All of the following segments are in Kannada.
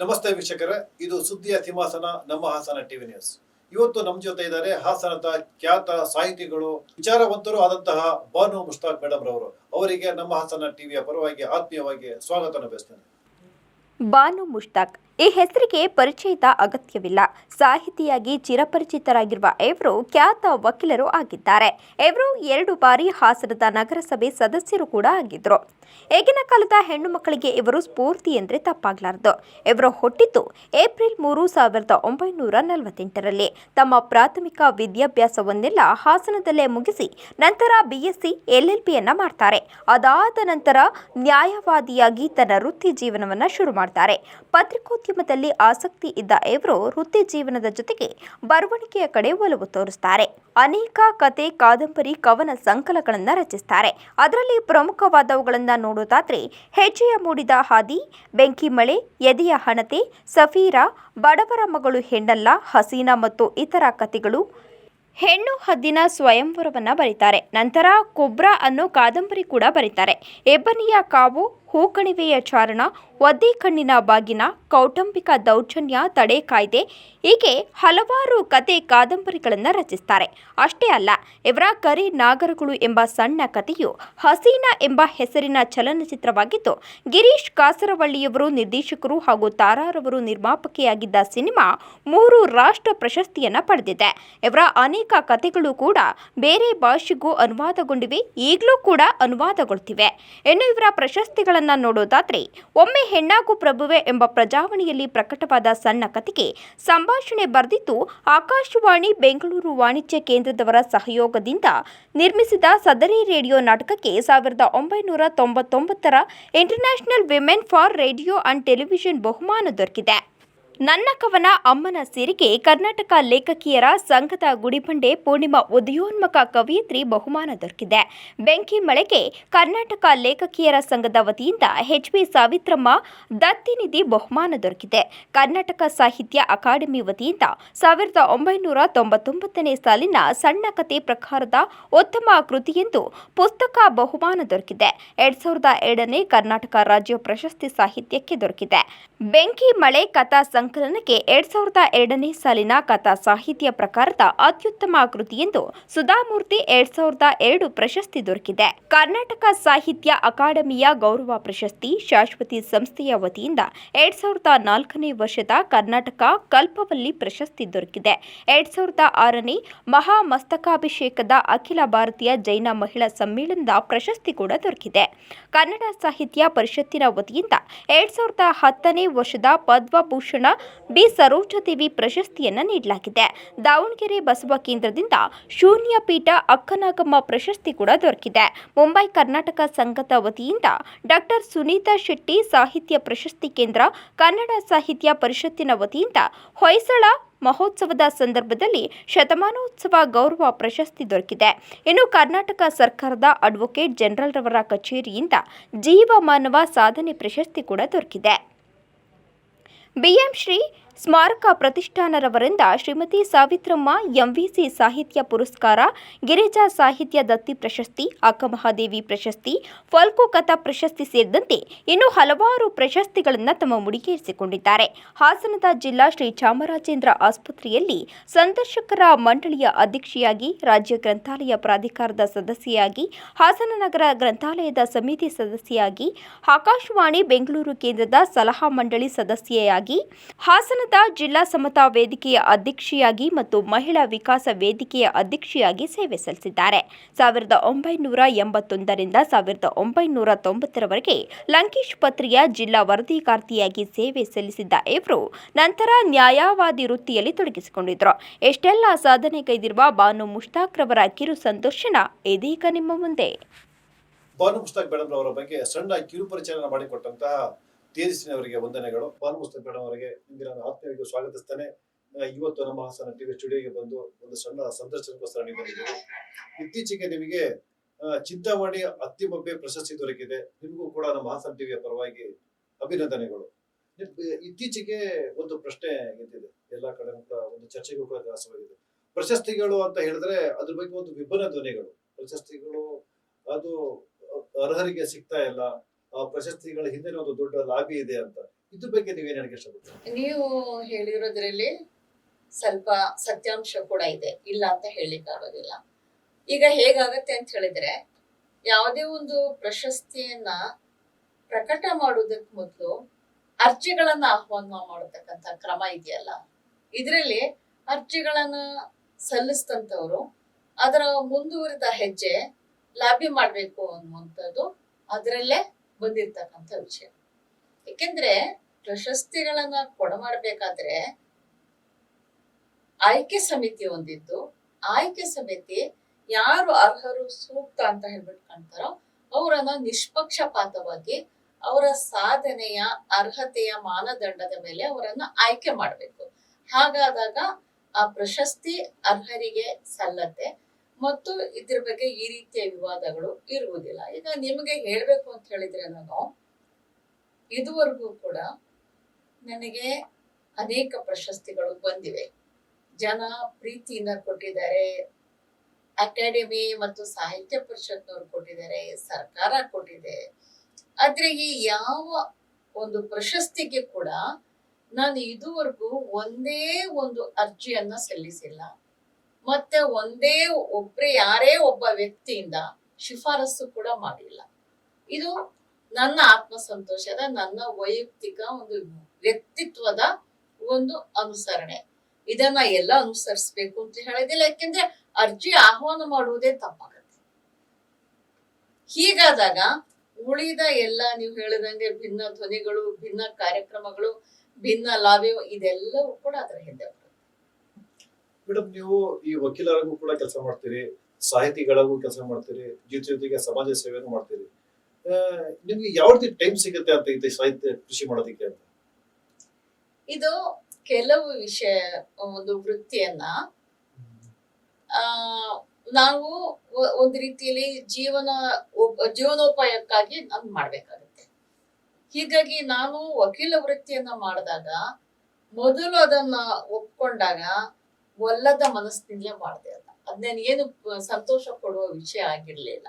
ನಮಸ್ತೆ ವೀಕ್ಷಕರೇ, ಇದು ಸುದ್ದಿಯ ಸಿಂಹಾಸನ ನಮ್ಮ ಹಾಸನ ಟಿವಿ ನ್ಯೂಸ್. ಇವತ್ತು ನಮ್ಮ ಜೊತೆ ಇದ್ದಾರೆ ಹಾಸನದ ಖ್ಯಾತ ಸಾಹಿತಿಗಳು, ವಿಚಾರವಂತರು ಆದಂತಹ ಬಾನು ಮುಷ್ತಾಕ್ ಮೇಡಮ್ ರವರು. ಅವರಿಗೆ ನಮ್ಮ ಹಾಸನ ಟಿವಿಯ ಪರವಾಗಿ ಆತ್ಮೀಯವಾಗಿ ಸ್ವಾಗತ ಬಯಸ್ತೇನೆ. ಬಾನು ಮುಷ್ತಾಕ್ ಈ ಹೆಸರಿಗೆ ಪರಿಚಯದ ಅಗತ್ಯವಿಲ್ಲ. ಸಾಹಿತಿಯಾಗಿ ಚಿರಪರಿಚಿತರಾಗಿರುವ ಇವರು ಖ್ಯಾತ ವಕೀಲರು ಆಗಿದ್ದಾರೆ. ಇವರು ಎರಡು ಬಾರಿ ಹಾಸನದ ನಗರಸಭೆ ಸದಸ್ಯರು ಕೂಡ ಆಗಿದ್ರು. ಈಗಿನ ಕಾಲದ ಹೆಣ್ಣು ಮಕ್ಕಳಿಗೆ ಇವರು ಸ್ಫೂರ್ತಿ ಎಂದರೆ ತಪ್ಪಾಗಲಾರದು. ಇವರು ಹುಟ್ಟಿದ್ದು ಏಪ್ರಿಲ್ ಮೂರು ಸಾವಿರದ ಒಂಬೈನೂರ ನಲವತ್ತೆಂಟರಲ್ಲಿ. ತಮ್ಮ ಪ್ರಾಥಮಿಕ ವಿದ್ಯಾಭ್ಯಾಸವನ್ನೆಲ್ಲ ಹಾಸನದಲ್ಲೇ ಮುಗಿಸಿ ನಂತರ ಬಿಎಸ್ಸಿ ಎಲ್ಎಲ್ಬಿಯನ್ನ ಮಾಡ್ತಾರೆ. ಅದಾದ ನಂತರ ನ್ಯಾಯವಾದಿಯಾಗಿ ತನ್ನ ವೃತ್ತಿ ಜೀವನವನ್ನು ಶುರು ಮಾಡ್ತಾರೆ. ಪತ್ರಿಕೋದ್ಯಮದಲ್ಲಿ ಆಸಕ್ತಿ ಇದ್ದ ಇವರು ವೃತ್ತಿ ಜೀವನದ ಜೊತೆಗೆ ಬರವಣಿಗೆಯ ಕಡೆ ಒಲವು ತೋರಿಸ್ತಾರೆ. ಅನೇಕ ಕತೆ, ಕಾದಂಬರಿ, ಕವನ, ಸಂಕಲನಗಳನ್ನು ರಚಿಸ್ತಾರೆ. ಅದರಲ್ಲಿ ಪ್ರಮುಖವಾದವುಗಳನ್ನು ನೋಡೋದಾದ್ರೆ ಹೆಜ್ಜೆಯ ಮೂಡಿದ ಹಾದಿ, ಬೆಂಕಿ ಮಳೆ, ಎದೆಯ ಹಣತೆ, ಸಫೀರಾ, ಬಡವರ ಮಗಳು ಹೆಣ್ಣಲ್ಲ, ಹಸೀನಾ ಮತ್ತು ಇತರ ಕಥೆಗಳು. ಹೆಣ್ಣು ಹದ್ದಿನ ಸ್ವಯಂವರವನ್ನು ಬರೀತಾರೆ. ನಂತರ ಕೊಬ್ರಾ ಅನ್ನೋ ಕಾದಂಬರಿ ಕೂಡ ಬರೀತಾರೆ. ಎಬ್ಬನಿಯ ಕಾವು ಹೂಕಣಿವೆಯ ಚಾರಣ ಒದ್ದೆ ಕಣ್ಣಿನ ಬಾಗಿನ, ಕೌಟುಂಬಿಕ ದೌರ್ಜನ್ಯ, ತಡೆ ಕಾಯ್ದೆ, ಹೀಗೆ ಹಲವಾರು ಕತೆ ಕಾದಂಬರಿಗಳನ್ನು ರಚಿಸ್ತಾರೆ. ಅಷ್ಟೇ ಅಲ್ಲ ಇವರ ಕರಿ ನಾಗರಗಳು ಎಂಬ ಸಣ್ಣ ಕಥೆಯು ಹಸೀನಾ ಎಂಬ ಹೆಸರಿನ ಚಲನಚಿತ್ರವಾಗಿದ್ದು, ಗಿರೀಶ್ ಕಾಸರವಳ್ಳಿಯವರು ನಿರ್ದೇಶಕರು ಹಾಗೂ ತಾರಾರವರು ನಿರ್ಮಾಪಕಿಯಾಗಿದ್ದ ಸಿನಿಮಾ ಮೂರು ರಾಷ್ಟ್ರ ಪ್ರಶಸ್ತಿಯನ್ನು ಪಡೆದಿದೆ. ಇವರ ಅನೇಕ ಕಥೆಗಳು ಕೂಡ ಬೇರೆ ಭಾಷೆಗೂ ಅನುವಾದಗೊಂಡಿವೆ, ಈಗಲೂ ಕೂಡ ಅನುವಾದಗೊಳ್ತಿವೆ. ಇನ್ನು ಇವರ ಪ್ರಶಸ್ತಿಗಳನ್ನು ನೋಡೋದಾದ್ರೆ, ಒಮ್ಮೆ ಹೆಣ್ಣಾಗು ಪ್ರಭುವೆ ಎಂಬ ಪ್ರಜಾವಣಿಯಲ್ಲಿ ಪ್ರಕಟವಾದ ಸಣ್ಣ ಕಥೆಗೆ ಸಂಭಾಷಣೆ ಬರೆದಿದ್ದು ಆಕಾಶವಾಣಿ ಬೆಂಗಳೂರು ವಾಣಿಜ್ಯ ಕೇಂದ್ರದವರ ಸಹಯೋಗದಿಂದ ನಿರ್ಮಿಸಿದ ಸದರಿ ರೇಡಿಯೋ ನಾಟಕಕ್ಕೆ ಸಾವಿರದ ಒಂಬೈನೂರ ತೊಂಬತ್ತೊಂಬತ್ತರ international women for radio and television ಬಹುಮಾನ ದೊರಕಿದೆ. ನನ್ನ ಕವನ ಅಮ್ಮನ ಸೇರಿಗೆ ಕರ್ನಾಟಕ ಲೇಖಕಿಯರ ಸಂಘದ ಗುಡಿಬಂಡೆ ಪೂರ್ಣಿಮಾ ಉದಯೋನ್ಮುಖ ಕವಿಯತ್ರಿ ಬಹುಮಾನ ದೊರಕಿದೆ. ಬೆಂಕಿ ಮಳೆಗೆ ಕರ್ನಾಟಕ ಲೇಖಕಿಯರ ಸಂಘದ ವತಿಯಿಂದ ಎಚ್ ಬಿ ಸಾವಿತ್ರಮ್ಮ ದತ್ತಿನಿಧಿ ಬಹುಮಾನ ದೊರಕಿದೆ. ಕರ್ನಾಟಕ ಸಾಹಿತ್ಯ ಅಕಾಡೆಮಿ ವತಿಯಿಂದ ಸಾವಿರದ ಒಂಬೈನೂರ ತೊಂಬತ್ತೊಂಬತ್ತನೇ ಸಾಲಿನ ಸಣ್ಣ ಕತೆ ಪ್ರಕಾರದ ಉತ್ತಮ ಕೃತಿಯೆಂದು ಪುಸ್ತಕ ಬಹುಮಾನ ದೊರಕಿದೆ. ಎರಡ್ ಸಾವಿರದ ಎರಡನೇ ಕರ್ನಾಟಕ ರಾಜ್ಯ ಪ್ರಶಸ್ತಿ ಸಾಹಿತ್ಯಕ್ಕೆ ದೊರಕಿದೆ. ಬೆಂಕಿ ಮಳೆ ಕಥಾ ಸಂಕಲನಕ್ಕೆ ಎರಡ್ ಸಾವಿರದ ಎರಡನೇ ಸಾಲಿನ ಕಥಾ ಸಾಹಿತ್ಯ ಪ್ರಕಾರದ ಅತ್ಯುತ್ತಮ ಕೃತಿಯೆಂದು ಸುಧಾಮೂರ್ತಿ ಎರಡ್ ಸಾವಿರದ ಎರಡು ಪ್ರಶಸ್ತಿ ದೊರಕಿದೆ. ಕರ್ನಾಟಕ ಸಾಹಿತ್ಯ ಅಕಾಡೆಮಿಯ ಗೌರವ ಪ್ರಶಸ್ತಿ ಶಾಶ್ವತಿ ಸಂಸ್ಥೆಯ ವತಿಯಿಂದ ಎರಡ್ ಸಾವಿರದ ನಾಲ್ಕನೇ ವರ್ಷದ ಕರ್ನಾಟಕ ಕಲ್ಪವಲ್ಲಿ ಪ್ರಶಸ್ತಿ ದೊರಕಿದೆ. ಎರಡ್ ಸಾವಿರದ ಆರನೇ ಮಹಾಮಸ್ತಕಾಭಿಷೇಕದ ಅಖಿಲ ಭಾರತೀಯ ಜೈನ ಮಹಿಳಾ ಸಮ್ಮೇಳನದ ಪ್ರಶಸ್ತಿ ಕೂಡ ದೊರಕಿದೆ. ಕನ್ನಡ ಸಾಹಿತ್ಯ ಪರಿಷತ್ತಿನ ವತಿಯಿಂದ ಎರಡ್ ಸಾವಿರದ ಹತ್ತನೇ ವರ್ಷದ ಪದ್ಮಭೂಷಣ ಬಿ ಸರೋಜದೇವಿ ಪ್ರಶಸ್ತಿಯನ್ನು ನೀಡಲಾಗಿದೆ. ದಾವಣಗೆರೆ ಬಸವ ಕೇಂದ್ರದಿಂದ ಶೂನ್ಯ ಪೀಠ ಅಕ್ಕನಾಗಮ್ಮ ಪ್ರಶಸ್ತಿ ಕೂಡ ದೊರಕಿದೆ. ಮುಂಬೈ ಕರ್ನಾಟಕ ಸಂಘದ ವತಿಯಿಂದ ಡಾಕ್ಟರ್ ಸುನೀತಾ ಶೆಟ್ಟಿ ಸಾಹಿತ್ಯ ಪ್ರಶಸ್ತಿ ಕೇಂದ್ರ, ಕನ್ನಡ ಸಾಹಿತ್ಯ ಪರಿಷತ್ತಿನ ವತಿಯಿಂದ ಹೊಯ್ಸಳ ಮಹೋತ್ಸವದ ಸಂದರ್ಭದಲ್ಲಿ ಶತಮಾನೋತ್ಸವ ಗೌರವ ಪ್ರಶಸ್ತಿ ದೊರಕಿದೆ. ಇನ್ನು ಕರ್ನಾಟಕ ಸರ್ಕಾರದ ಅಡ್ವೊಕೇಟ್ ಜನರಲ್ ರವರ ಕಚೇರಿಯಿಂದ ಜೀವಮಾನವ ಸಾಧನೆ ಪ್ರಶಸ್ತಿ ಕೂಡ ದೊರಕಿದೆ. ಬಿಎಂ ಶ್ರೀ ಸ್ಮಾರಕ ಪ್ರತಿಷ್ಠಾನರವರಿಂದ ಶ್ರೀಮತಿ ಸಾವಿತ್ರಮ್ಮ ಎಂವಿಸಿ ಸಾಹಿತ್ಯ ಪುರಸ್ಕಾರ, ಗಿರಿಜಾ ಸಾಹಿತ್ಯ ದತ್ತಿ ಪ್ರಶಸ್ತಿ, ಅಕ್ಕಮಹಾದೇವಿ ಪ್ರಶಸ್ತಿ, ಫಲ್ಕು ಕಥಾ ಪ್ರಶಸ್ತಿ ಸೇರಿದಂತೆ ಇನ್ನು ಹಲವಾರು ಪ್ರಶಸ್ತಿಗಳನ್ನು ತಮ್ಮ ಮುಡಿಗೇರಿಸಿಕೊಂಡಿದ್ದಾರೆ. ಹಾಸನದ ಜಿಲ್ಲಾ ಶ್ರೀ ಚಾಮರಾಜೇಂದ್ರ ಆಸ್ಪತ್ರೆಯಲ್ಲಿ ಸಂದರ್ಶಕರ ಮಂಡಳಿಯ ಅಧ್ಯಕ್ಷೆಯಾಗಿ, ರಾಜ್ಯ ಗ್ರಂಥಾಲಯ ಪ್ರಾಧಿಕಾರದ ಸದಸ್ಯೆಯಾಗಿ, ಹಾಸನ ನಗರ ಗ್ರಂಥಾಲಯದ ಸಮಿತಿ ಸದಸ್ಯೆಯಾಗಿ, ಆಕಾಶವಾಣಿ ಬೆಂಗಳೂರು ಕೇಂದ್ರದ ಸಲಹಾ ಮಂಡಳಿ ಸದಸ್ಯೆಯಾಗಿ ಹಾಸನದ ಜಿಲ್ಲಾ ಸಮತಾ ವೇದಿಕೆಯ ಅಧ್ಯಕ್ಷೆಯಾಗಿ ಮತ್ತು ಮಹಿಳಾ ವಿಕಾಸ ವೇದಿಕೆಯ ಅಧ್ಯಕ್ಷೆಯಾಗಿ ಸೇವೆ ಸಲ್ಲಿಸಿದ್ದಾರೆ. ಸಾವಿರದ ಒಂಬೈನೂರ ಎಂಬತ್ತೊಂದರಿಂದ ಸಾವಿರದ ಒಂಬೈನೂರ ತೊಂಬತ್ತರವರೆಗೆ ಲಂಕೇಶ್ ಪತ್ರಿಯ ಜಿಲ್ಲಾ ವರದಿಕಾರ್ತಿಯಾಗಿ ಸೇವೆ ಸಲ್ಲಿಸಿದ್ದ ಇವರು ನಂತರ ನ್ಯಾಯವಾದಿ ವೃತ್ತಿಯಲ್ಲಿ ತೊಡಗಿಸಿಕೊಂಡಿದ್ರು ಎಷ್ಟೆಲ್ಲ ಸಾಧನೆಗೈದಿರುವ ಬಾನು ಮುಷ್ತಾಕ್ ರವರ ಕಿರು ಸಂದರ್ಶನ ಇದೀಗ ನಿಮ್ಮ ಮುಂದೆ. ಬಾನು ಮುಷ್ತಾಕ್ ಅವರ ಬಗ್ಗೆ ಸಣ್ಣ ಕಿರು ಪರಿಚಯನ ಮಾಡಿಕೊಟ್ಟಂತಹ ತೇಜಸ್ವಿನವರಿಗೆ ವಂದನೆಗಳು. ಬಾನು ಅವರಿಗೆ ಇಂದಿನ ನಾನು ಆತ್ಮೀಯವಾಗಿ ಸ್ವಾಗತಿಸ್ತಾನೆ. ಇವತ್ತು ನಮ್ಮ ಹಾಸನ ಟಿವಿ ಸ್ಟುಡಿಯೋಗೆ ಬಂದು ಒಂದು ಸಣ್ಣ ಸಂದರ್ಶನಕ್ಕೋಸ್ಕರ ನೀವು ಬಂದಿದ್ದೀರಿ. ಇತ್ತೀಚೆಗೆ ನಿಮಗೆ ಚಿಂತಾಮಣಿ ಅತ್ತಿಮಬ್ಬೆ ಪ್ರಶಸ್ತಿ ದೊರಕಿದೆ. ನಿಮಗೂ ಕೂಡ ನಮ್ಮ ಹಾಸನ ಟಿವಿಯ ಪರವಾಗಿ ಅಭಿನಂದನೆಗಳು. ಇತ್ತೀಚೆಗೆ ಒಂದು ಪ್ರಶ್ನೆ ಎದ್ದಿದೆ. ಎಲ್ಲಾ ಕಡೆ ಕೂಡ ಒಂದು ಚರ್ಚೆಗೂ ಕೂಡ ಗ್ರಾಸವಾಗಿದೆ ಪ್ರಶಸ್ತಿಗಳು ಅಂತ ಹೇಳಿದ್ರೆ ಅದ್ರ ಬಗ್ಗೆ ಒಂದು ವಿಭಿನ್ನ ಧ್ವನಿಗಳು. ಪ್ರಶಸ್ತಿಗಳು, ಅದು ಅರ್ಹರಿಗೆ ಸಿಗ್ತಾ ಇಲ್ಲ. ಪ್ರಶಸ್ತಿಗಳ ಹಿಂದೆ ಒಂದು ದೊಡ್ಡ ಲಾಭಿ ಇದೆ ಅಂತ. ಇದ್ರ ಬಗ್ಗೆ ನೀವೇನ್ ಇಷ್ಟಪಡ್ತೀರಾ? ನೀವು ಹೇಳಿರೋದ್ರಲ್ಲಿ ಸ್ವಲ್ಪ ಸತ್ಯಾಂಶ ಕೂಡ ಇದೆ. ಇಲ್ಲ ಅಂತ ಹೇಳಲಿಕ್ಕಾಗೋದಿಲ್ಲ ಈಗ ಹೇಗಾಗತ್ತೆ ಅಂತ ಹೇಳಿದ್ರೆ, ಯಾವುದೇ ಒಂದು ಪ್ರಶಸ್ತಿಯನ್ನ ಪ್ರಕಟ ಮಾಡುವುದಕ್ಕೆ ಮೊದಲು ಅರ್ಜಿಗಳನ್ನ ಆಹ್ವಾನ ಮಾಡತಕ್ಕಂತ ಕ್ರಮ ಇದೆಯಲ್ಲ? ಇದರಲ್ಲಿ ಅರ್ಜಿಗಳನ್ನ ಸಲ್ಲಿಸಿದಂಥವ್ರು ಅದರ ಮುಂದುವರಿದ ಹೆಜ್ಜೆ ಲಾಬಿ ಮಾಡಬೇಕು ಅನ್ನುವಂಥದ್ದು, ಅದರಲ್ಲೇ ಬಂದಿರ್ತಕ್ಕಂಥ ವಿಷಯ. ಏಕೆಂದ್ರೆ ಪ್ರಶಸ್ತಿಗಳನ್ನ ಕೊಡಮಾಡ್ಬೇಕಾದ್ರೆ ಆಯ್ಕೆ ಸಮಿತಿ ಒಂದಿದ್ದು ಆಯ್ಕೆ ಸಮಿತಿ ಯಾರು ಅರ್ಹರು ಸೂಕ್ತ ಅಂತ ಹೇಳ್ಬಿಟ್ಟು ಕಾಣ್ತಾರೋ ಅವರನ್ನ ನಿಷ್ಪಕ್ಷಪಾತವಾಗಿ ಅವರ ಸಾಧನೆಯ ಅರ್ಹತೆಯ ಮಾನದಂಡದ ಮೇಲೆ ಅವರನ್ನ ಆಯ್ಕೆ ಮಾಡಬೇಕು. ಹಾಗಾದಾಗ ಆ ಪ್ರಶಸ್ತಿ ಅರ್ಹರಿಗೆ ಸಲ್ಲತ್ತೆ. ಮತ್ತು ಇದ್ರ ಬಗ್ಗೆ ಈ ರೀತಿಯ ವಿವಾದಗಳು ಇರುವುದಿಲ್ಲ. ಈಗ ನಿಮಗೆ ಹೇಳಬೇಕು ಅಂತ ಹೇಳಿದ್ರೆ ನಾನು, ಇದುವರೆಗೂ ಕೂಡ ನನಗೆ ಅನೇಕ ಪ್ರಶಸ್ತಿಗಳು ಬಂದಿವೆ. ಜನ ಪ್ರೀತಿಯಿಂದ ಕೊಟ್ಟಿದ್ದಾರೆ, ಅಕಾಡೆಮಿ ಮತ್ತು ಸಾಹಿತ್ಯ ಪರಿಷತ್ನವರು ಕೊಟ್ಟಿದ್ದಾರೆ, ಸರ್ಕಾರ ಕೊಟ್ಟಿದೆ. ಆದ್ರೆ ಈ ಯಾವ ಒಂದು ಪ್ರಶಸ್ತಿಗೆ ಕೂಡ ನಾನು ಇದುವರೆಗೂ ಒಂದೇ ಒಂದು ಅರ್ಜಿಯನ್ನ ಸಲ್ಲಿಸಿಲ್ಲ. ಮತ್ತೆ ಒಂದೇ ಒಬ್ರೇ ಯಾರೇ ಒಬ್ಬ ವ್ಯಕ್ತಿಯಿಂದ ಶಿಫಾರಸು ಕೂಡ ಮಾಡಿಲ್ಲ. ಇದು ನನ್ನ ಆತ್ಮ ಸಂತೋಷದ ನನ್ನ ವೈಯಕ್ತಿಕ ಒಂದು ವ್ಯಕ್ತಿತ್ವದ ಒಂದು ಅನುಸರಣೆ. ಇದನ್ನ ಎಲ್ಲ ಅನುಸರಿಸ್ಬೇಕು ಅಂತ ಹೇಳೋದಿಲ್ಲ, ಯಾಕೆಂದ್ರೆ ಅರ್ಜಿ ಆಹ್ವಾನ ಮಾಡುವುದೇ ತಪ್ಪಾಗತ್ತೆ. ಹೀಗಾದಾಗ ಉಳಿದ ಎಲ್ಲ ನೀವು ಹೇಳಿದಂಗೆ ಭಿನ್ನ ಧ್ವನಿಗಳು, ಭಿನ್ನ ಕಾರ್ಯಕ್ರಮಗಳು, ಭಿನ್ನ ಲಾಭ್ಯ ಇದೆಲ್ಲವೂ ಕೂಡ ಅದರ ಹಿಂದೆ ಮೇಡಮ್ ನೀವು ಈ ವಕೀಲರಾಗೂ ಕೂಡ ಕೆಲಸ ಮಾಡ್ತೀರಿ, ಸಾಹಿತಿಗಳಿಗೂ ಕೆಲಸ ಮಾಡ್ತೀರಿ, ಜೊತೆ ಜೊತೆಗೆ ಸಮಾಜ ಸೇವೆನೂ ಮಾಡ್ತೀರಿ. ನಿಮ್ಗೆ ಯಾವ ರೀತಿ ಟೈಮ್ ಸಿಗುತ್ತೆ ಅಂತ ಇದೆ ಸಾಹಿತ್ಯ ಕೃಷಿ ಮಾಡೋದಕ್ಕೆ ಅಂತ? ಇದು ಕೆಲವು ವಿಷಯ, ಒಂದು ವೃತ್ತಿಯನ್ನ. ಆ, ನಾವು ಒಂದು ರೀತಿಯಲ್ಲಿ ಜೀವನ ಜೀವನೋಪಾಯಕ್ಕಾಗಿ ನಾನು ಮಾಡ್ಬೇಕಾಗುತ್ತೆ. ಹೀಗಾಗಿ ನಾನು ವಕೀಲ ವೃತ್ತಿಯನ್ನ ಮಾಡಿದಾಗ, ಮೊದಲು ಅದನ್ನ ಒಪ್ಕೊಂಡಾಗ ಒಲ್ಲದ ಮನಸ್ಸಿನಿಂದಲೇ ಮಾಡಿದೆ ಅಲ್ಲ ಅದ್ ಏನು ಸಂತೋಷ ಕೊಡುವ ವಿಷಯ ಆಗಿರ್ಲಿಲ್ಲ.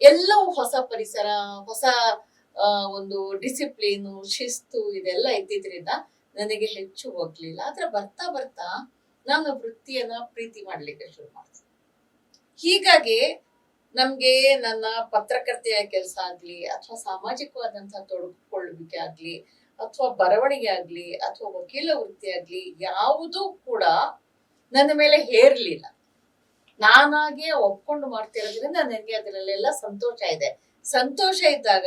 ಎಲ್ಲವೂ ಹೊಸ ಪರಿಸರ, ಹೊಸ ಒಂದು ಡಿಸಿಪ್ಲೀನು ಶಿಸ್ತು ಇದೆಲ್ಲ ಇದ್ದಿದ್ರಿಂದ ನನಗೆ ಹೆಚ್ಚು ಹೋಗ್ಲಿಲ್ಲ. ಆದ್ರೆ ಬರ್ತಾ ಬರ್ತಾ ನಾನು ವೃತ್ತಿಯನ್ನ ಪ್ರೀತಿ ಮಾಡ್ಲಿಕ್ಕೆ ಶುರು ಮಾಡಿದೆ. ಹೀಗಾಗಿ ನಮ್ಗೆ ನನ್ನ ಪತ್ರಕರ್ತೆಯ ಕೆಲಸ ಆಗ್ಲಿ, ಅಥವಾ ಸಾಮಾಜಿಕವಾದಂತಹ ತೊಡಗಿಕೊಳ್ಳುವಿಕೆ ಆಗ್ಲಿ ಅಥವಾ ಬರವಣಿಗೆ ಆಗ್ಲಿ ಅಥವಾ ವಕೀಲ ವೃತ್ತಿ ಆಗ್ಲಿ ಯಾವುದೂ ಕೂಡ ನನ್ನ ಮೇಲೆ ಹೇರ್ಲಿಲ್ಲ. ನಾನಾಗೆ ಒಪ್ಕೊಂಡು ಮಾಡ್ತಿರೋದ್ರಿಂದ ನನಗೆ ಅದರಲ್ಲೆಲ್ಲ ಸಂತೋಷ ಇದೆ. ಸಂತೋಷ ಇದ್ದಾಗ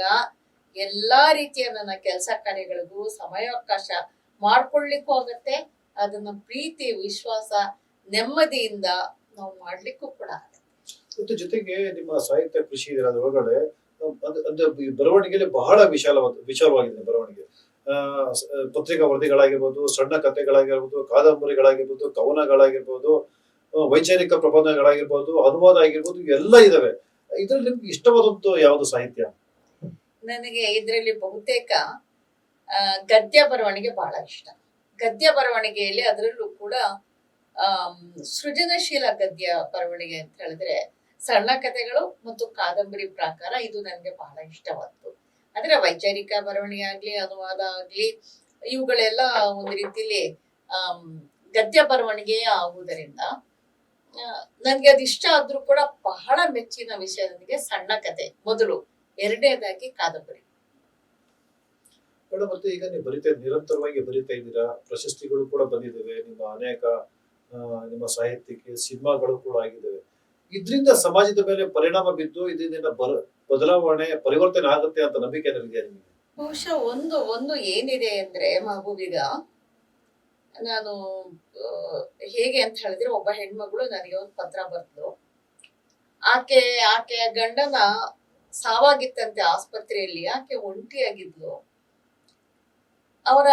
ಎಲ್ಲಾ ರೀತಿಯ ನನ್ನ ಕೆಲಸ ಕಾರ್ಯಗಳಿಗೂ ಸಮಯಾವಕಾಶ ಮಾಡ್ಕೊಳ್ಳಿಕ್ಕೂ ಆಗತ್ತೆ. ಅದನ್ನ ಪ್ರೀತಿ, ವಿಶ್ವಾಸ, ನೆಮ್ಮದಿಯಿಂದ ನಾವು ಮಾಡ್ಲಿಕ್ಕೂ ಕೂಡ ಆಗತ್ತೆ. ಜೊತೆಗೆ ನಿಮ್ಮ ಸಾಹಿತ್ಯ ಕೃಷಿ ಇದೆ ಅದರೊಳಗಡೆ ಬರವಣಿಗೆ ಅಂದ್ರೆ ಬರವಣಿಗೆಯಲ್ಲಿ ಬಹಳ ವಿಶಾಲವಾದ, ವಿಶಾಲವಾಗಿದೆ ಬರವಣಿಗೆ. ಪತ್ರಿಕಾ ವರದಿಗಳಾಗಿರ್ಬೋದು ಸಣ್ಣ ಕಥೆಗಳಾಗಿರ್ಬೋದು ಕಾದಂಬರಿಗಳಾಗಿರ್ಬೋದು, ಕವನಗಳಾಗಿರ್ಬೋದು ವೈಚಾರಿಕ ಪ್ರಬಂಧಗಳಾಗಿರ್ಬೋದು, ಅನುವಾದ ಆಗಿರ್ಬೋದು, ಎಲ್ಲ ಇದಾವೆ. ಇದರಲ್ಲಿ ನಿಮ್ಗೆ ಇಷ್ಟವಾದಂತ ಯಾವುದು ಸಾಹಿತ್ಯ? ನನಗೆ ಇದರಲ್ಲಿ ಬಹುತೇಕ ಗದ್ಯ ಬರವಣಿಗೆ ಬಹಳ ಇಷ್ಟ. ಗದ್ಯ ಬರವಣಿಗೆಯಲ್ಲಿ ಅದರಲ್ಲೂ ಕೂಡ ಸೃಜನಶೀಲ ಗದ್ಯ ಬರವಣಿಗೆ ಅಂತ ಹೇಳಿದ್ರೆ ಸಣ್ಣ ಕಥೆಗಳು ಮತ್ತು ಕಾದಂಬರಿ ಪ್ರಕಾರ ಇದು ನನಗೆ ಬಹಳ ಇಷ್ಟವಾದ್ದು. ಅಂದ್ರೆ ವೈಚಾರಿಕ ಬರವಣಿಗೆ ಆಗ್ಲಿ, ಅನುವಾದ ಆಗ್ಲಿ, ಇವುಗಳೆಲ್ಲ ಒಂದು ರೀತಿಲಿ ಆ ಗದ್ಯ ಬರವಣಿಗೆ ಆಗುವುದರಿಂದ ನನ್ಗೆ ಅದು ಇಷ್ಟ ಆದ್ರೂ ಕೂಡ ಬಹಳ ಮೆಚ್ಚಿನ ವಿಷಯ ನನಗೆ ಸಣ್ಣ ಕತೆ, ಮೊದಲು. ಎರಡನೇದಾಗಿ ಕಾದಂಬರಿ. ಈಗ ನೀವು ಬರಿತಾ ನಿರಂತರವಾಗಿ ಬರಿತಾ ಇದ್ದೀರಾ? ಪ್ರಶಸ್ತಿಗಳು ಕೂಡ ಬಂದಿದ್ದಾವೆ ನಿಮ್ಮ ಅನೇಕ ನಿಮ್ಮ ಸಾಹಿತ್ಯಕ್ಕೆ ಸಿನಿಮಾಗಳು ಕೂಡ ಆಗಿದ್ದಾವೆ ಇದರಿಂದ ಸಮಾಜದ ಮೇಲೆ ಪರಿಣಾಮ ಬಿದ್ದು ಇದರಿಂದ ಬದಲಾವಣೆ, ಪರಿವರ್ತನೆ ಆಗುತ್ತೆ ಅಂತ ನಂಬಿಕೆ ನನಗೆ ಬಹುಶಃ ಒಂದು ಒಂದು ಏನಿದೆ ಅಂದ್ರೆ ಮಗುವಿಗ ನಾನು ಹೇಗೆ ಅಂತ ಹೇಳಿದ್ರೆ ಒಬ್ಬ ಹೆಣ್ಮಗಳು ನನಗೆ ಒಂದು ಪತ್ರ ಬರ್ತು ಆಕೆ ಆಕೆಯ ಗಂಡನ ಸಾವಾಗಿತ್ತಂತೆ ಆಸ್ಪತ್ರೆಯಲ್ಲಿ, ಆಕೆ ಒಂಟಿಯಾಗಿದ್ಲು. ಅವರ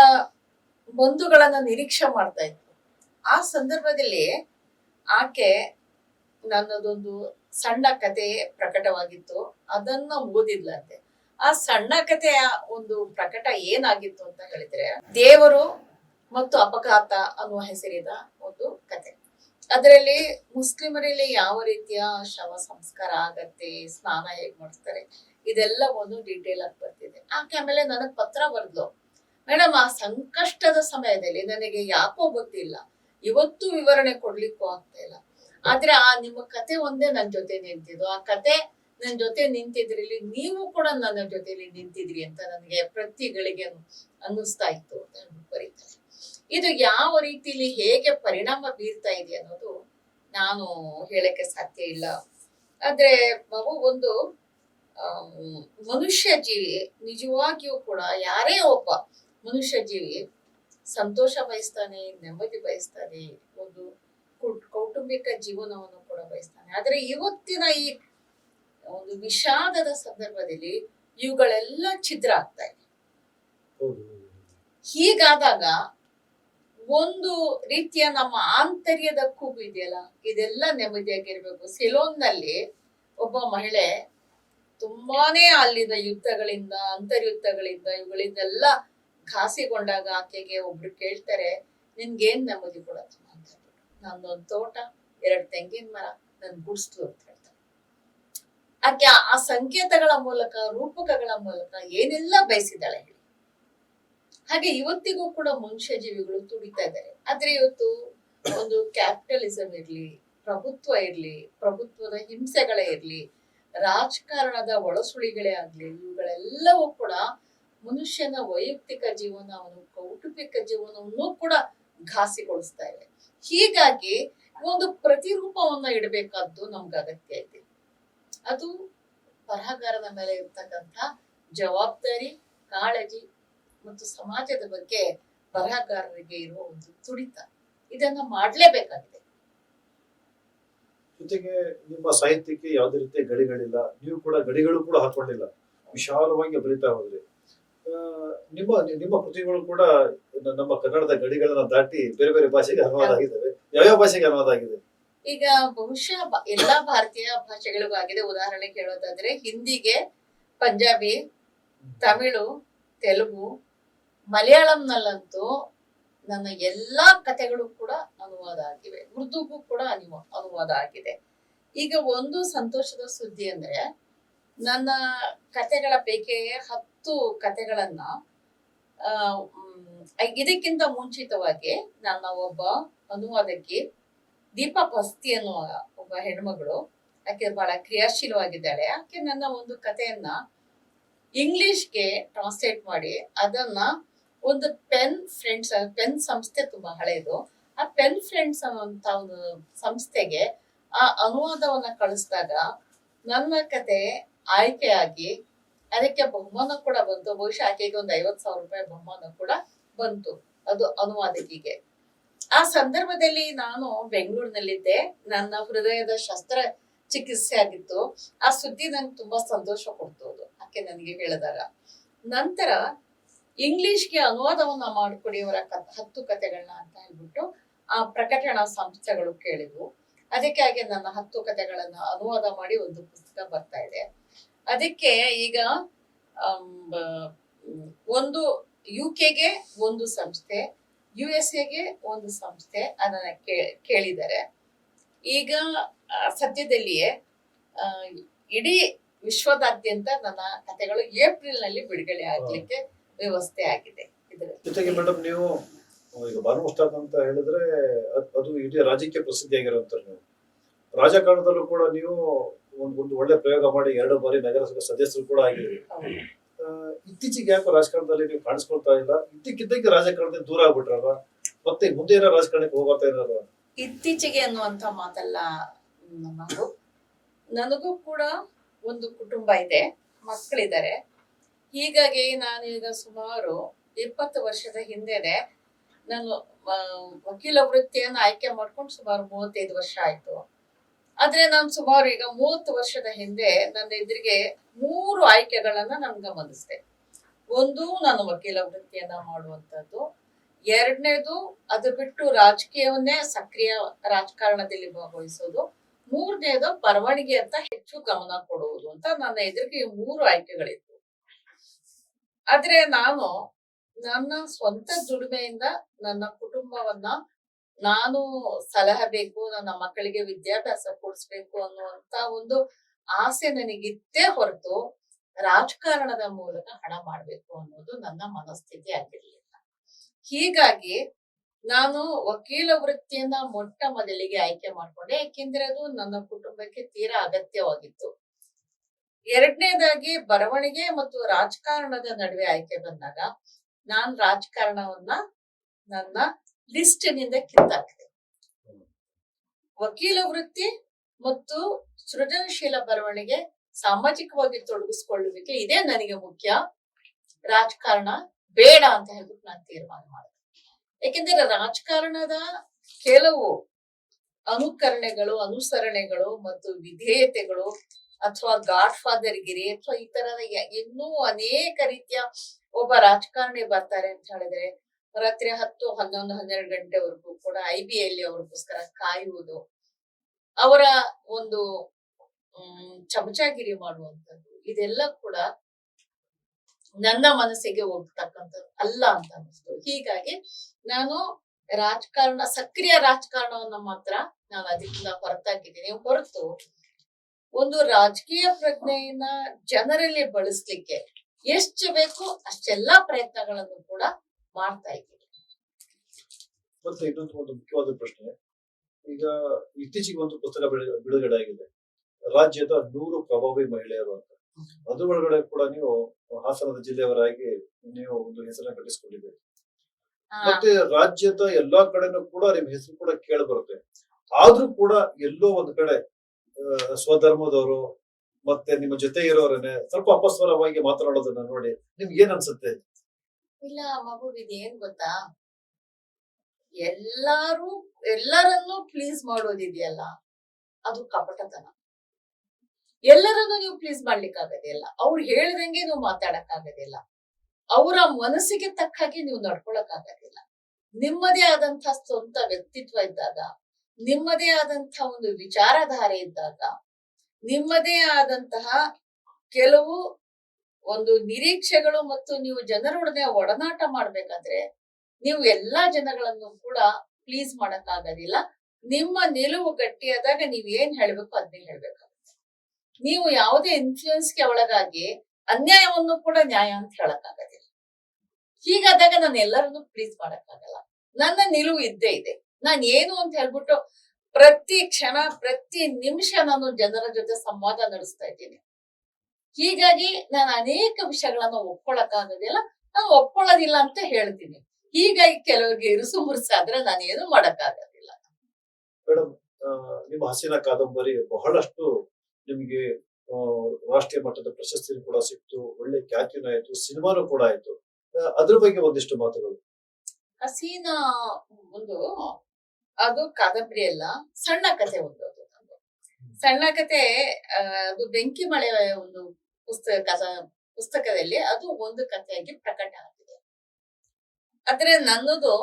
ಬಂಧುಗಳನ್ನ ನಿರೀಕ್ಷೆ ಮಾಡ್ತಾ ಇತ್ತು ಆ ಸಂದರ್ಭದಲ್ಲಿ ಆಕೆ ನನ್ನದೊಂದು ಸಣ್ಣ ಕತೆ ಪ್ರಕಟವಾಗಿತ್ತು. ಅದನ್ನ ಓದಿದ್ಲಂತೆ. ಆ ಸಣ್ಣ ಕಥೆಯ ಒಂದು ಪ್ರಕಟ ಏನಾಗಿತ್ತು ಅಂತ ಹೇಳಿದ್ರೆ, ದೇವರು ಮತ್ತು ಅಪಘಾತ ಅನ್ನುವ ಹೆಸರಿನ ಒಂದು ಕತೆ ಅದರಲ್ಲಿ ಮುಸ್ಲಿಮರಲ್ಲಿ ಯಾವ ರೀತಿಯ ಶವ ಸಂಸ್ಕಾರ ಆಗತ್ತೆ, ಸ್ನಾನ ಹೇಗ್ ಇದೆಲ್ಲ ಒಂದು ಡೀಟೇಲ್ ಆಗಿ ಬರ್ತಿದೆ. ಆಕೆ ಆಮೇಲೆ ನನಗ್ ಪತ್ರ ಬರ್ದು ಮೇಡಮ್ ಆ ಸಂಕಷ್ಟದ ಸಮಯದಲ್ಲಿ ನನಗೆ ಯಾಕೋ ಗೊತ್ತಿಲ್ಲ. ಇವತ್ತು ವಿವರಣೆ ಕೊಡ್ಲಿಕ್ಕೂ ಆಗ್ತಾ ಇಲ್ಲ. ಆದ್ರೆ ಆ ನಿಮ್ಮ ಕತೆ ಒಂದೇ ನನ್ನ ಜೊತೆ ನಿಂತಿದ್ದು ಆ ಕತೆ ನನ್ನ ಜೊತೆ ನಿಂತಿದ್ರಲ್ಲಿ ನೀವು ಕೂಡ ನನ್ನ ಜೊತೆಲಿ ನಿಂತಿದ್ರಿ ಅಂತ ನನಗೆ ಪ್ರತಿ ಗಳಿಗೆ ಅನ್ನಿಸ್ತಾ ಇತ್ತು ಅಂತ ಬರೀತಾರೆ ಇದು ಯಾವ ರೀತಿಲಿ ಹೇಗೆ ಪರಿಣಾಮ ಬೀರ್ತಾ ಇದೆ ಅನ್ನೋದು ನಾನು ಹೇಳಕ್ಕೆ ಸಾಧ್ಯ ಇಲ್ಲ. ಆದ್ರೆ ಮಗು ಒಂದು ಮನುಷ್ಯ ಜೀವಿ, ನಿಜವಾಗಿಯೂ ಕೂಡ ಯಾರೇ ಒಬ್ಬ ಮನುಷ್ಯ ಜೀವಿ ಸಂತೋಷ ಬಯಸ್ತಾನೆ, ನೆಮ್ಮದಿ ಬಯಸ್ತಾನೆ, ಒಂದು ಕೌಟುಂಬಿಕ ಜೀವನವನ್ನು ಕೂಡ ಬಯಸ್ತಾನೆ. ಆದ್ರೆ ಇವತ್ತಿನ ಈ ಒಂದು ವಿಷಾದದ ಸಂದರ್ಭದಲ್ಲಿ ಇವುಗಳೆಲ್ಲ ಛಿದ್ರ ಆಗ್ತಾ ಇದೆ. ಹೀಗಾದಾಗ ಒಂದು ರೀತಿಯ ನಮ್ಮ ಆಂತರ್ಯದ ಕೂಗು ಇದೆಯಲ್ಲ ಇದೆಲ್ಲ ನೆಮ್ಮದಿಯಾಗಿರ್ಬೇಕು. ಸಿಲೋನ್ನಲ್ಲಿ ಒಬ್ಬ ಮಹಿಳೆ ತುಂಬಾನೇ ಅಲ್ಲಿನ ಯುದ್ಧಗಳಿಂದ ಅಂತರ್ಯುದ್ಧಗಳಿಂದ ಇವುಗಳಿಂದೆಲ್ಲ ಘಾಸಿಗೊಂಡಾಗ ಆಕೆಗೆ ಒಬ್ರು ಕೇಳ್ತಾರೆ ನಿನ್ಗೇನ್ ನೆಮ್ಮದಿ ಹೇಳ್ಬಿಟ್ಟು ನಂದೊಂದ್ ತೋಟ, ಎರಡು ತೆಂಗಿನ ಮರ, ನನ್ ಗುಡ್ಸ್ತು ಅಂತ ಹೇಳ್ತಾರೆ. ಆಕೆ ಆ- ಸಂಕೇತಗಳ ಮೂಲಕ, ರೂಪಕಗಳ ಮೂಲಕ ಏನೆಲ್ಲ ಬಯಸಿದಾಳೆ ಹಾಗೆ ಇವತ್ತಿಗೂ ಕೂಡ ಮನುಷ್ಯ ಜೀವಿಗಳು ತುಡಿತಾ ಇದ್ದಾರೆ. ಆದ್ರೆ ಇವತ್ತು ಒಂದು ಕ್ಯಾಪಿಟಲಿಸಂ ಇರ್ಲಿ, ಪ್ರಭುತ್ವ ಇರ್ಲಿ, ಪ್ರಭುತ್ವದ ಹಿಂಸೆಗಳೇ ಇರ್ಲಿ, ರಾಜಕಾರಣದ ಒಳಸುಳಿಗಳೇ ಆಗ್ಲಿ, ಇವುಗಳೆಲ್ಲವೂ ಕೂಡ ಮನುಷ್ಯನ ವೈಯಕ್ತಿಕ ಜೀವನ, ಅವನು ಕೌಟುಂಬಿಕ ಜೀವನವನ್ನು ಕೂಡ ಘಾಸಿಗೊಳಿಸ್ತಾ ಇವೆ ಹೀಗಾಗಿ ಒಂದು ಪ್ರತಿರೂಪವನ್ನ ಇಡಬೇಕಾದ್ದು ನಮ್ಗೆ ಅಗತ್ಯ ಇದೆ. ಅದು ಬರಹಗಾರನ ಮೇಲೆ ಇರ್ತಕ್ಕಂಥ ಜವಾಬ್ದಾರಿ, ಕಾಳಜಿ ಮತ್ತು ಸಮಾಜದ ಬಗ್ಗೆ ಬರಹಗಾರರಿಗೆ ಇರುವ ಒಂದು ತುಡಿತ. ಇದನ್ನ ಮಾಡ್ಲೇಬೇಕಾಗಿದೆ. ಜೊತೆಗೆ ನಿಮ್ಮ ಸಾಹಿತ್ಯಕ್ಕೆ ಯಾವುದೇ ರೀತಿಯ ಗಡಿಗಳಿಲ್ಲ. ನೀವು ಕೂಡ ಗಡಿಗಳು ಕೂಡ ಹಾಕೊಂಡಿಲ್ಲ. ವಿಶಾಲವಾಗಿ ಬರೀತಾ ಹೋದ್ರಿ. ನಿಮ್ಮ ನಿಮ್ಮ ಕೃತಿಗಳು ಕೂಡ ನಮ್ಮ ಕನ್ನಡದ ಗಡಿಗಳನ್ನ ದಾಟಿ ಬೇರೆ ಬೇರೆ ಭಾಷೆಗೆ ಅನುವಾದ ಆಗಿದ್ದಾವೆ ಯಾವ್ಯಾವ ಭಾಷೆಗೆ ಅನುವಾದ ಆಗಿದೆ? ಈಗ ಬಹುಶಃ ಎಲ್ಲಾ ಭಾರತೀಯ ಭಾಷೆಗಳಿಗೂ ಆಗಿದೆ. ಉದಾಹರಣೆಗೆ ಕೇಳೋದಾದ್ರೆ ಹಿಂದಿಗೆ ಪಂಜಾಬಿ ತಮಿಳು ತೆಲುಗು ಮಲಯಾಳಂನಲ್ಲಂತೂ ನನ್ನ ಎಲ್ಲಾ ಕಥೆಗಳು ಕೂಡ ಅನುವಾದ ಆಗಿವೆ. ಉರ್ದುಗೂ ಕೂಡ ಅನುವ ಅನುವಾದ ಆಗಿದೆ. ಈಗ ಒಂದು ಸಂತೋಷದ ಸುದ್ದಿ ಅಂದ್ರೆ ನನ್ನ ಕಥೆಗಳ ಪೈಕಿ ಹತ್ತು ಕಥೆಗಳನ್ನ ಆ, ಇದಕ್ಕಿಂತ ಮುಂಚಿತವಾಗಿ ನನ್ನ ಒಬ್ಬ ಅನುವಾದಕ್ಕೆ ದೀಪಾ ಪಸ್ತಿ ಅನ್ನುವ ಒಬ್ಬ ಹೆಣ್ಮಗಳು. ಆಕೆ ಬಹಳ ಕ್ರಿಯಾಶೀಲವಾಗಿದ್ದಾಳೆ. ಆಕೆ ನನ್ನ ಒಂದು ಕಥೆಯನ್ನ ಇಂಗ್ಲಿಷ್ಗೆ ಟ್ರಾನ್ಸ್ಲೇಟ್ ಮಾಡಿ ಅದನ್ನ ಒಂದು ಪೆನ್ ಫ್ರೆಂಡ್ಸ್ ಪೆನ್ ಸಂಸ್ಥೆ ತುಂಬಾ ಹಳೆಯದು ಆ ಪೆನ್ ಫ್ರೆಂಡ್ಸ್ ಅನ್ನುವಂತ ಒಂದು ಸಂಸ್ಥೆಗೆ ಆ ಅನುವಾದವನ್ನ ಕಳಿಸಿದಾಗ ನನ್ನ ಕತೆ ಆಯ್ಕೆಯಾಗಿ ಅದಕ್ಕೆ ಬಹುಮಾನ ಕೂಡ ಬಂತು. ಬಹುಶಃ ಆಕೆಗೆ ಒಂದು ಐವತ್ ಸಾವಿರ ರೂಪಾಯಿ ಬಹುಮಾನ ಕೂಡ ಬಂತು. ಅದು ಅನುವಾದಕಿಗೆ. ಆ ಸಂದರ್ಭದಲ್ಲಿ ನಾನು ಬೆಂಗಳೂರಿನಲ್ಲಿದ್ದೆ. ನನ್ನ ಹೃದಯದ ಶಸ್ತ್ರ ಚಿಕಿತ್ಸೆ ಆಗಿತ್ತು. ಆ ಸುದ್ದಿ ನಂಗೆ ತುಂಬಾ ಸಂತೋಷ ಕೊಡ್ತು ಅದು. ಆಕೆ ನನಗೆ ಹೇಳಿದಾಗ. ನಂತರ ಇಂಗ್ಲಿಷ್ಗೆ ಅನುವಾದವನ್ನ ಮಾಡಿಕೊಡಿ ಅವರ ಕ- ಹತ್ತು ಕಥೆಗಳನ್ನ ಅಂತ ಹೇಳ್ಬಿಟ್ಟು ಆ ಪ್ರಕಟಣಾ ಸಂಸ್ಥೆಗಳು ಕೇಳಿದ್ವು. ಅದಕ್ಕಾಗಿ ನನ್ನ ಹತ್ತು ಕಥೆಗಳನ್ನ ಅನುವಾದ ಮಾಡಿ ಒಂದು ಪುಸ್ತಕ ಬರ್ತಾ ಇದೆ. ಅದಕ್ಕೆ ಈಗ ಒಂದು ಯು ಕೆಗೆ ಒಂದು ಸಂಸ್ಥೆ ಯು ಎಸ್ ಎಗೆ ಒಂದು ಸಂಸ್ಥೆ ಅದನ್ನ ಕೇ- ಕೇಳಿದ್ದಾರೆ. ಈಗ ಸದ್ಯದಲ್ಲಿಯೇ ಇಡೀ ವಿಶ್ವದಾದ್ಯಂತ ನನ್ನ ಕಥೆಗಳು ಏಪ್ರಿಲ್ನಲ್ಲಿ ಬಿಡುಗಡೆ ಆಗ್ಲಿಕ್ಕೆ ವ್ಯವಸ್ಥೆ ಆಗಿದೆ ಜೊತೆಗೆ ಮೇಡಮ್ ನೀವು ಈಗ ಅಂತ ಹೇಳಿದ್ರೆ ಅದ್- ಇಡೀ ರಾಜ್ಯಕ್ಕೆ ಆಗಿರುವಂತ ನೀವು. ರಾಜಕಾರಣದಲ್ಲೂ ಕೂಡ ನೀವು ಒಂದು ಒಳ್ಳೆ ಪ್ರಯೋಗ ಮಾಡಿ ಎರಡು ಬಾರಿ ನಗರಸಭೆ ಸದಸ್ಯರು ಕೂಡ ಆಗಿದ್ರಿ ಹೌದು. ಆ, ಇತ್ತೀಚೆಗೆ ಯಾಕೋ ರಾಜಕಾರಣದಲ್ಲಿ ನೀವು ಕಾಣಿಸ್ಕೊಳ್ತಾ ಇಲ್ಲ? ಇದ್ದಕ್ಕಿದ್ದಂಗೆ ರಾಜಕಾರಣದಿಂದ ದೂರ ಆಗ್ಬಿಟ್ರಲ್ಲ ಮತ್ತೆ ಮುಂದೆ ಏನೋ ರಾಜಕಾರಣಕ್ಕೆ ಹೋಗ್ತಾ ಇರೋದು ಇತ್ತೀಚೆಗೆ ಅನ್ನುವಂತ ಮಾತಲ್ಲ ನನಗೂ ಕೂಡ ಒಂದು ಕುಟುಂಬ ಇದೆ ಮಕ್ಕಳಿದ್ದಾರೆ. ಹೀಗಾಗಿ ನಾನು ಈಗ ಸುಮಾರು ಇಪ್ಪತ್ತು ವರ್ಷದ ಹಿಂದೆನೆ ನಾನು ವಕೀಲ ವೃತ್ತಿಯನ್ನು ಆಯ್ಕೆ ಮಾಡ್ಕೊಂಡು ಸುಮಾರು ಮೂವತ್ತೈದು ವರ್ಷ ಆಯ್ತು. ಆದ್ರೆ ನಾನು ಸುಮಾರು ಈಗ ಮೂವತ್ತು ವರ್ಷದ ಹಿಂದೆ ನನ್ನ ಎದುರಿಗೆ ಮೂರು ಆಯ್ಕೆಗಳನ್ನ ನಾನು ಗಮನಿಸಿದೆ. ಒಂದು, ನಾನು ವಕೀಲ ವೃತ್ತಿಯನ್ನ ಮಾಡುವಂತದ್ದು. ಎರಡನೇದು, ಅದು ಬಿಟ್ಟು ರಾಜಕೀಯವನ್ನೇ ಸಕ್ರಿಯ ರಾಜಕಾರಣದಲ್ಲಿ ಭಾಗವಹಿಸೋದು. ಮೂರನೇದು ಬರವಣಿಗೆ ಅಂತ ಹೆಚ್ಚು ಗಮನ ಕೊಡುವುದು ಅಂತ ನನ್ನ ಎದುರಿಗೆ ಮೂರು ಆಯ್ಕೆಗಳಿತ್ತು ಆದ್ರೆ ನಾನು ನನ್ನ ಸ್ವಂತ ದುಡಿಮೆಯಿಂದ ನನ್ನ ಕುಟುಂಬವನ್ನ ನಾನು ಸಲಹೆ ಬೇಕು ನನ್ನ ಮಕ್ಕಳಿಗೆ ವಿದ್ಯಾಭ್ಯಾಸ ಕೊಡಿಸ್ಬೇಕು ಅನ್ನುವಂತ ಒಂದು ಆಸೆ ನನಗಿತ್ತೇ ಹೊರತು ರಾಜಕಾರಣದ ಮೂಲಕ ಹಣ ಮಾಡ್ಬೇಕು ಅನ್ನೋದು ನನ್ನ ಮನಸ್ಥಿತಿ ಆಗಿರ್ಲಿಲ್ಲ. ಹೀಗಾಗಿ ನಾನು ವಕೀಲ ವೃತ್ತಿಯನ್ನ ಮೊಟ್ಟ ಮೊದಲಿಗೆ ಆಯ್ಕೆ ಮಾಡ್ಕೊಂಡೆ. ಯಾಕೆಂದ್ರೆ ಅದು ನನ್ನ ಕುಟುಂಬಕ್ಕೆ ತೀರಾ ಅಗತ್ಯವಾಗಿತ್ತು. ಎರಡನೇದಾಗಿ ಬರವಣಿಗೆ ಮತ್ತು ರಾಜಕಾರಣದ ನಡುವೆ ಆಯ್ಕೆ ಬಂದಾಗ, ನಾನ್ ರಾಜಕಾರಣವನ್ನ ನನ್ನ ಲಿಸ್ಟ್ನಿಂದ ಕಿತ್ತಾಕಿದೆ ವಕೀಲ ವೃತ್ತಿ ಮತ್ತು ಸೃಜನಶೀಲ ಬರವಣಿಗೆ ಸಾಮಾಜಿಕವಾಗಿ ತೊಡಗಿಸ್ಕೊಳ್ಳುವಿಕೆ ಇದೇ ನನಗೆ ಮುಖ್ಯ. ರಾಜಕಾರಣ ಬೇಡ ಅಂತ ಹೇಳ್ಬಿಟ್ಟು ನಾನು ತೀರ್ಮಾನ ಮಾಡಿದೆ. ಯಾಕೆಂದ್ರೆ ರಾಜಕಾರಣದ ಕೆಲವು ಅನುಕರಣೆಗಳು, ಅನುಸರಣೆಗಳು ಮತ್ತು ವಿಧೇಯತೆಗಳು ಅಥವಾ ಗಾಡ್ ಫಾದರ್ ಗಿರಿ ಅಥವಾ ಈ ತರದ ಇನ್ನೂ ಅನೇಕ ರೀತಿಯ ಒಬ್ಬ ರಾಜಕಾರಣಿ ಬರ್ತಾರೆ ಅಂತ ಹೇಳಿದ್ರೆ ರಾತ್ರಿ ಹತ್ತು, ಹನ್ನೊಂದು, ಹನ್ನೆರಡು ಗಂಟೆವರೆಗೂ ಕೂಡ ಐ ಬಿ ಅಲ್ಲಿ ಅವ್ರಿಗೋಸ್ಕರ ಕಾಯುವುದು ಅವರ ಒಂದು ಚಮಚಾಗಿರಿ ಮಾಡುವಂಥದ್ದು. ಇದೆಲ್ಲ ಕೂಡ ನನ್ನ ಮನಸ್ಸಿಗೆ ಹೋಗ್ತಕ್ಕಂಥದ್ದು ಅಲ್ಲ ಅಂತ ಅನಿಸ್ತು ಹೀಗಾಗಿ ನಾನು ರಾಜಕಾರಣ, ಸಕ್ರಿಯ ರಾಜಕಾರಣವನ್ನ ಮಾತ್ರ ನಾನು ಅದಕ್ಕಿಂತ ಹೊರತಾಗಿದ್ದೀನಿ. ಹೊರತು ಒಂದು ರಾಜಕೀಯ ಪ್ರಜ್ಞೆಯನ್ನ ಜನರಲ್ಲಿ ಬಳಸ್ಲಿಕ್ಕೆ ಎಷ್ಟು ಬೇಕೋ ಅಷ್ಟೆಲ್ಲಾ ಪ್ರಯತ್ನಗಳನ್ನು ಕೂಡ ಮಾಡ್ತಾ ಇದ್ದೀನಿ ಮತ್ತೆ ಇನ್ನೊಂದು ಒಂದು ಮುಖ್ಯವಾದ ಪ್ರಶ್ನೆ. ಈಗ ಇತ್ತೀಚೆಗೆ ಒಂದು ಪುಸ್ತಕ ಬಿಡುಗಡೆ ಆಗಿದೆ ರಾಜ್ಯದ ನೂರು ಪ್ರಭಾವಿ ಮಹಿಳೆಯರು ಅಂತ. ಅದು ಒಳಗಡೆ ಕೂಡ ನೀವು ಹಾಸನದ ಜಿಲ್ಲೆಯವರಾಗಿ ನೀವು ಒಂದು ಹೆಸರನ್ನ ಕಟ್ಟಿಸಿಕೊಂಡಿದ್ದೀರಿ. ಮತ್ತೆ ರಾಜ್ಯದ ಎಲ್ಲಾ ಕಡೆನೂ ಕೂಡ ನಿಮ್ ಹೆಸರು ಕೂಡ ಕೇಳಿ ಬರುತ್ತೆ. ಆದ್ರೂ ಕೂಡ ಎಲ್ಲೋ ಒಂದ್ ಕಡೆ ಸ್ವಧರ್ಮದವರು ಮತ್ತೆ ನಿಮ್ಮ ಜೊತೆ ಇರೋರನ್ನೇ ಸ್ವಲ್ಪ ಅಪಸ್ವರವಾಗಿ ಮಾತನಾಡೋದನ್ನ ನೋಡಿ ನಿಮ್ಗೆ ಏನ್ ಅನ್ಸುತ್ತೆ? ಇಲ್ಲ ಮಗು ಏನ್ ಗೊತ್ತಾ? ಎಲ್ಲಾರು, ಎಲ್ಲರನ್ನೂ ಪ್ಲೀಸ್ ಮಾಡೋದಿದೆಯಲ್ಲ, ಅದು ಕಪಟತನ. ಎಲ್ಲರನ್ನೂ ನೀವು ಪ್ಲೀಸ್ ಮಾಡ್ಲಿಕ್ಕಾಗೋದಿಲ್ಲ. ಅವ್ರು ಹೇಳ್ದಂಗೆ ನೀವು ಮಾತಾಡಕ್ಕಾಗೋದಿಲ್ಲ. ಅವರ ಮನಸ್ಸಿಗೆ ತಕ್ಕ ಹಾಗೆ ನೀವು ನಡ್ಕೊಳಕ್ ಆಗೋದಿಲ್ಲ ನಿಮ್ಮದೇ ಆದಂತ ಸ್ವಂತ ವ್ಯಕ್ತಿತ್ವ ಇದ್ದಾಗ, ನಿಮ್ಮದೇ ಆದಂತಹ ಒಂದು ವಿಚಾರಧಾರೆ ಇದ್ದಾಗ, ನಿಮ್ಮದೇ ಆದಂತಹ ಕೆಲವು ಒಂದು ನಿರೀಕ್ಷೆಗಳು ಮತ್ತು ನೀವು ಜನರೊಡನೆ ಒಡನಾಟ ಮಾಡ್ಬೇಕಾದ್ರೆ ನೀವು ಎಲ್ಲಾ ಜನಗಳನ್ನು ಕೂಡ ಪ್ಲೀಸ್ ಮಾಡಕ್ ಆಗೋದಿಲ್ಲ ನಿಮ್ಮ ನಿಲುವು ಗಟ್ಟಿಯಾದಾಗ ನೀವ್ ಏನ್ ಹೇಳ್ಬೇಕು ಅದನ್ನೇ ಹೇಳ್ಬೇಕಾಗುತ್ತೆ ನೀವು ಯಾವುದೇ ಇನ್ಫ್ಲೂಯೆನ್ಸ್ಗೆ ಒಳಗಾಗಿ ಅನ್ಯಾಯವನ್ನು ಕೂಡ ನ್ಯಾಯ ಅಂತ ಹೇಳಕ್ ಆಗೋದಿಲ್ಲ ಹೀಗಾದಾಗ ನಾನು ಎಲ್ಲರನ್ನು ಪ್ಲೀಸ್ ಮಾಡಕ್ಕಾಗಲ್ಲ. ನನ್ನ ನಿಲುವು ಇದ್ದೇ ಇದೆ. ನಾನು ಏನು ಅಂತ ಹೇಳ್ಬಿಟ್ಟು ಪ್ರತಿ ಕ್ಷಣ, ಪ್ರತಿ ನಿಮಿಷ ನಾನು ಜನರ ಜೊತೆ ಸಂವಾದ ನಡೆಸ್ತಾ ಇದ್ದೀನಿ. ಹೀಗಾಗಿ ನಾನು ಅನೇಕ ವಿಷಯಗಳನ್ನ ಒಪ್ಕೊಳಕ್ಕಾಗೋದಿಲ್ಲ ನಾನು ಒಪ್ಕೊಳ್ಳೋದಿಲ್ಲ ಅಂತ ಹೇಳ್ತೀನಿ. ಹೀಗಾಗಿ ಕೆಲವರಿಗೆ ಇರುಸು ಮುರುಸಾದ್ರೆ ನಾನು ಏನು ಮಾಡಕ್ಕಾಗೋದಿಲ್ಲ. ಮೇಡಮ್ ನಿಮ್ಮ ಹಸಿನ ಕಾದಂಬರಿ ಬಹಳಷ್ಟು ನಿಮಗೆ ರಾಷ್ಟ್ರೀಯ ಮಟ್ಟದ ಪ್ರಶಸ್ತಿ ಕೂಡ ಸಿಕ್ತು ಒಳ್ಳೆ ಖ್ಯಾತಿನೂ ಆಯ್ತು ಸಿನಿಮಾನು ಕೂಡ ಆಯ್ತು. ಅದ್ರ ಬಗ್ಗೆ ಒಂದಿಷ್ಟು ಮಾತುಗಳು. ಹಸೀನ ಒಂದು ಅದು ಕಾದಂಬರಿ ಅಲ್ಲ ಸಣ್ಣ ಕಥೆ ಒಂದು ಅದು ಸಣ್ಣ ಕಥೆ ಅಹ್ ಅದು ಬೆಂಕಿ ಮಳೆ ಒಂದು ಪುಸ್ತಕ ಪುಸ್ತಕದಲ್ಲಿ ಅದು ಒಂದು ಕಥೆಯಾಗಿ ಪ್ರಕಟ ಆಗಿದೆ ಆದ್ರೆ ನನ್ನದು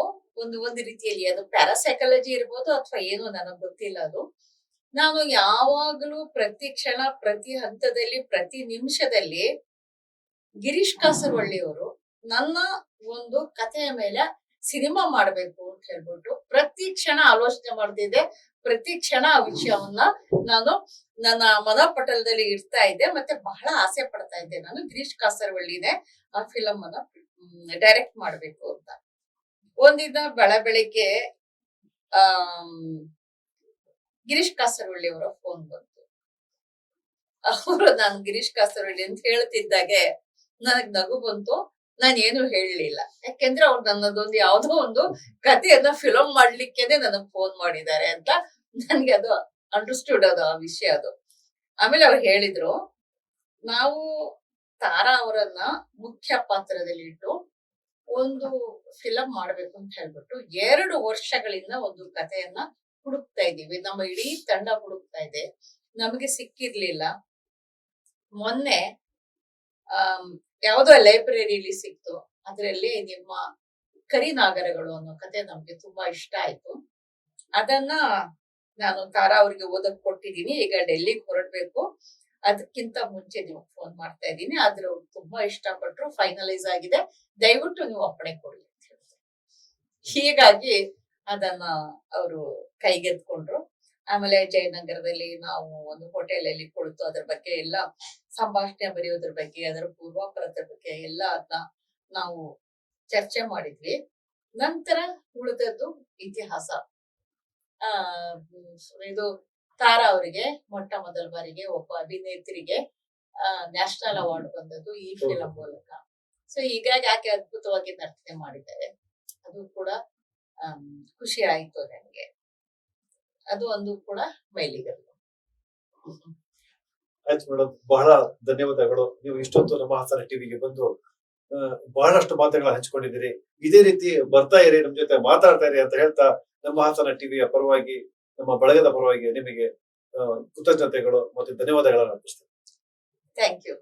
ಒಂದು ಒಂದು ರೀತಿಯಲ್ಲಿ ಅದು ಪ್ಯಾರಾಸೈಕಾಲಜಿ ಇರ್ಬೋದು ಅಥವಾ ಏನು ನನಗೆ ಗೊತ್ತಿಲ್ಲ ಅದು. ನಾನು ಯಾವಾಗಲೂ ಪ್ರತಿ ಕ್ಷಣ, ಪ್ರತಿ ಹಂತದಲ್ಲಿ, ಪ್ರತಿ ನಿಮಿಷದಲ್ಲಿ ಗಿರೀಶ್ ಕಾಸರವಳ್ಳಿಯವರು ನನ್ನ ಒಂದು ಕಥೆಯ ಮೇಲೆ ಸಿನಿಮಾ ಮಾಡ್ಬೇಕು ಅಂತ ಹೇಳ್ಬಿಟ್ಟು ಪ್ರತಿ ಕ್ಷಣ ಆಲೋಚನೆ ಮಾಡ್ತಿದ್ದೆ. ಪ್ರತಿ ಕ್ಷಣ ಆ ವಿಷಯವನ್ನ ನಾನು ನನ್ನ ಮನಪಟಲದಲ್ಲಿ ಇಡ್ತಾ ಇದ್ದೆ, ಮತ್ತೆ ಬಹಳ ಆಸೆ ಪಡ್ತಾ ಇದ್ದೆ. ನಾನು ಗಿರೀಶ್ ಕಾಸರವಳ್ಳಿನೇ ಆ ಫಿಲಮ್ ಅನ್ನ ಡೈರೆಕ್ಟ್ ಮಾಡ್ಬೇಕು ಅಂತ. ಒಂದಿನ ಬೆಳ ಬೆಳಿಗ್ಗೆ ಆ ಗಿರೀಶ್ ಕಾಸರವಳ್ಳಿ ಅವರ ಫೋನ್ ಬಂತು. ಅವರು ನಾನು ಗಿರೀಶ್ ಕಾಸರವಳ್ಳಿ ಅಂತ ಹೇಳ್ತಿದ್ದಾಗೆ ನನಗ್ ನಗು ಬಂತು. ನಾನು ಏನು ಹೇಳಲಿಲ್ಲ. ಯಾಕೆಂದ್ರೆ ಅವ್ರು ನನ್ನದೊಂದು ಯಾವುದೋ ಒಂದು ಕಥೆಯನ್ನ ಫಿಲಮ್ ಮಾಡ್ಲಿಕ್ಕೇನೆ ನನಗ್ ಫೋನ್ ಮಾಡಿದ್ದಾರೆ ಅಂತ ನನ್ಗೆ ಅದು ಅಂಡರ್ಸ್ಟೂಡ್ ಅದು ಆ ವಿಷಯ ಅದು. ಆಮೇಲೆ ಅವ್ರು ಹೇಳಿದ್ರು ನಾವು ತಾರಾ ಅವರನ್ನ ಮುಖ್ಯ ಪಾತ್ರದಲ್ಲಿ ಇಟ್ಟು ಒಂದು ಫಿಲಂ ಮಾಡ್ಬೇಕು ಅಂತ ಹೇಳ್ಬಿಟ್ಟು ಎರಡು ವರ್ಷಗಳಿಂದ ಒಂದು ಕಥೆಯನ್ನ ಹುಡುಕ್ತಾ ಇದ್ದೀವಿ. ನಮ್ಮ ಇಡೀ ತಂಡ ಹುಡುಕ್ತಾ ಇದೆ. ನಮಗೆ ಸಿಕ್ಕಿರ್ಲಿಲ್ಲ. ಮೊನ್ನೆ ಆಮ್, ಯಾವ್ದೋ ಲೈಬ್ರರಿಲಿ ಸಿಕ್ತು. ಅದರಲ್ಲಿ ನಿಮ್ಮ ಕರಿನಾಗರಗಳು ಅನ್ನೋ ಕತೆ ನಮ್ಗೆ ತುಂಬಾ ಇಷ್ಟ ಆಯ್ತು. ಅದನ್ನ ನಾನು ತಾರಾ ಅವ್ರಿಗೆ ಓದಕ್ ಕೊಟ್ಟಿದ್ದೀನಿ ಈಗ ಡೆಲ್ಲಿಗೆ ಹೊರಡ್ಬೇಕು. ಅದಕ್ಕಿಂತ ಮುಂಚೆ ನೀವು ಫೋನ್ ಮಾಡ್ತಾ ಇದ್ದೀನಿ. ಆದ್ರೆ ತುಂಬಾ ಇಷ್ಟಪಟ್ರು ಫೈನಲೈಸ್ ಆಗಿದೆ. ದಯವಿಟ್ಟು ನೀವು ಅಪ್ಪಣೆ ಕೊಡಿ ಅಂತ ಹೇಳಿದ್ರು ಹೀಗಾಗಿ ಅದನ್ನ ಅವರು ಕೈಗೆತ್ಕೊಂಡ್ರು. ಆಮೇಲೆ ಜಯನಗರದಲ್ಲಿ ನಾವು ಒಂದು ಹೋಟೆಲ್ ಅಲ್ಲಿ ಕುಳಿತು ಅದ್ರ ಬಗ್ಗೆ ಎಲ್ಲ ಸಂಭಾಷಣೆ ಬರೆಯೋದ್ರ ಬಗ್ಗೆ ಅದರ ಪೂರ್ವಾಪರದ ಬಗ್ಗೆ ಎಲ್ಲ ಅದನ್ನ ನಾವು ಚರ್ಚೆ ಮಾಡಿದ್ವಿ. ನಂತರ ಉಳಿದದ್ದು ಇತಿಹಾಸ. ಆ ಇದು ತಾರಾ ಅವರಿಗೆ ಮೊಟ್ಟ ಮೊದಲ ಬಾರಿಗೆ ಒಬ್ಬ ಅಭಿನೇತ್ರಿಗೆ ನ್ಯಾಷನಲ್ ಅವಾರ್ಡ್ ಬಂದದ್ದು ಈ ಫಿಲಂ ಮೂಲಕ. ಸೊ ಹೀಗಾಗಿ ಯಾಕೆ ಅದ್ಭುತವಾಗಿ ನರ್ತನೆ ಮಾಡಿದ್ದಾರೆ. ಅದು ಕೂಡ ಖುಷಿ ಆಯ್ತು ನನಗೆ. ಅದು ಒಂದು ಕೂಡ ಮೈಲಿಗಲ್ಲು ಆಯ್ತು ಮೇಡಮ್ ಬಹಳ ಧನ್ಯವಾದಗಳು. ನೀವು ಇಷ್ಟೊತ್ತು ನಮ್ಮ ಹಾಸನ ಟಿವಿಗೆ ಬಂದು ಬಹಳಷ್ಟು ಮಾತುಗಳನ್ನ ಹಂಚಿಕೊಂಡಿದ್ದೀರಿ. ಇದೇ ರೀತಿ ಬರ್ತಾ ಇರಿ ನಮ್ಮ ಜೊತೆ ಮಾತಾಡ್ತಾ ಇರಿ ಅಂತ ಹೇಳ್ತಾ ನಮ್ಮ ಹಾಸನ ಟಿವಿಯ ಪರವಾಗಿ ನಮ್ಮ ಬಳಗದ ಪರವಾಗಿ ನಿಮಗೆ ಕೃತಜ್ಞತೆಗಳು ಮತ್ತು ಧನ್ಯವಾದಗಳನ್ನು ಅರ್ಪಿಸ್ತೇನೆ. Thank you.